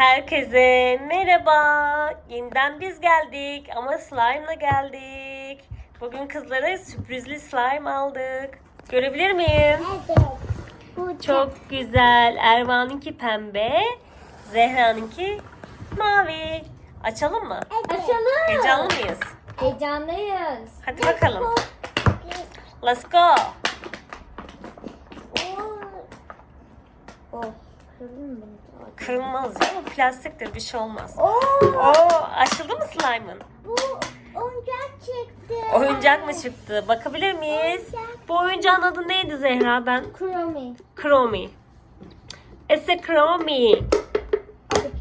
Herkese merhaba. Yeniden biz geldik ama slime'la geldik. Bugün kızlara sürprizli slime aldık. Görebilir miyim? Evet. Bu Çok güzel. Ervan'ınki pembe, Zehra'nınki mavi. Açalım mı? Açalım. Heyecanlı mıyız? Heyecanlıyız. Hadi bakalım. Let's go. Kırdın mı beni? Kırılmaz ya. Bu plastiktir. Bir şey olmaz. Oo. Oo, açıldı mı slime'ın? Bu oyuncak çıktı. Oyuncak mı çıktı? Bakabilir miyiz? Bu oyuncağın adı neydi Zehra? Ben Chromie. Chromie. It's a.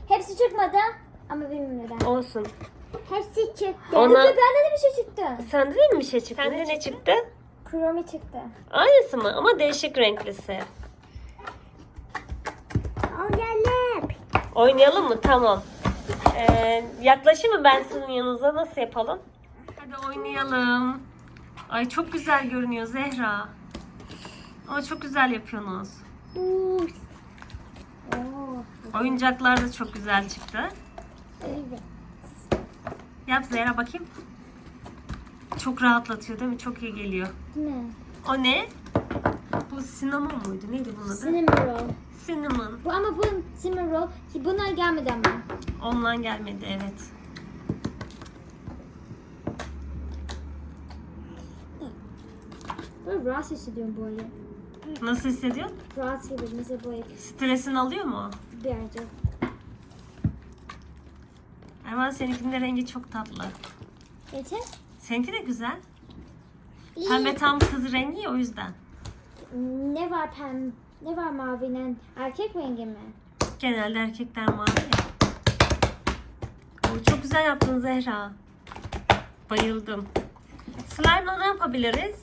Hepsi çıkmadı ama bilmiyorum neden. Olsun. Hepsi çıktı. Ona- Ona... Bende de bir şey çıktı. Sende de mi bir şey çıktı? Sende ne çıktı? Chromie çıktı. Aynısı mı? Ama değişik renklisi. Oynayalım. Oynayalım mı? Tamam. Ee, yaklaşayım mı ben sizin yanınıza? Nasıl yapalım? Hadi oynayalım. Ay çok güzel görünüyor Zehra. Ama çok güzel yapıyorsunuz. Oo. Oyuncaklar da çok güzel çıktı. Evet. Yap Zehra bakayım. Çok rahatlatıyor değil mi? Çok iyi geliyor. Değil mi? O ne? Cinnamon muydu? Neydi bunun adı? Cinnamon roll. Cinnamon. Bu ama bu cinnamon roll. Ki bunlar gelmedi ama. Ondan gelmedi evet. Böyle rahatsız hissediyorum bu ayı. Nasıl hissediyorsun? Rahatsız hissediyorum mesela bu ayı. Stresini alıyor mu? Birazcık. Erman seninkinin de rengi çok tatlı. Yeter. Seninki de güzel. Pembe tam kız rengi ya o yüzden. Ne var pem? Ne var mavinin? Erkek rengi mi? Genelde erkekler mavi. Oo, çok güzel yaptın Zehra. Bayıldım. Slime'la ne yapabiliriz?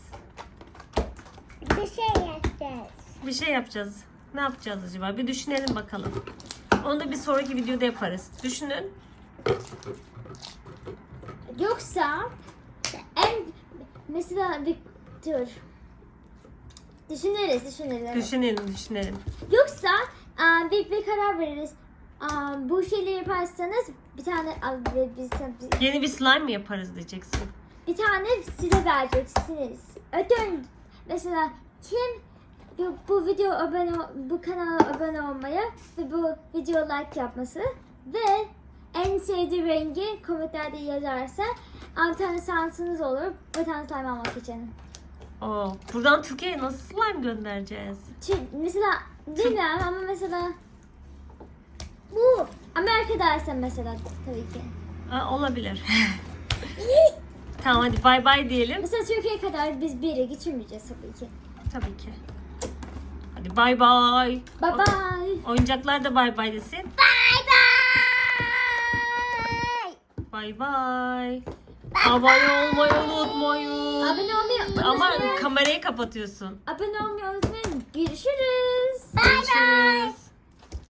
Bir şey yapacağız. Bir şey yapacağız. Ne yapacağız acaba? Bir düşünelim bakalım. Onu da bir sonraki videoda yaparız. Düşünün. Yoksa en mesela bir dur. Düşünürüz, düşünürüz. Düşünelim, düşünelim. Yoksa aa, bir, bir karar veririz. Aa, bu şeyleri yaparsanız bir tane al, biz- Yeni bir slime mi yaparız diyeceksin. bir tane size vereceksiniz. Ödün mesela kim bu, bu video abone ol- bu kanala abone olmayı ve bu video like yapması ve en sevdiği rengi komentlerde yazarsa bir tane şansınız olur bu tane slime almak için. Oo, buradan Türkiye'ye nasıl slime göndereceğiz? Çünkü mesela bilmiyorum ama mesela bu Amerika'daysan mesela tabii ki. Aa, olabilir. tamam hadi bay bay diyelim. Mesela Türkiye'ye kadar biz bir yere geçirmeyeceğiz tabii ki. Tabii ki. Hadi bay bay. Bye bye. Oyuncaklar da bay bay desin. Bye bye. Bay bay. Abone olmayı unutmayın. Abone olmayı Ama unutmayın. kamerayı kapatıyorsun. Abone olmayı unutmayın. Görüşürüz. Görüşürüz.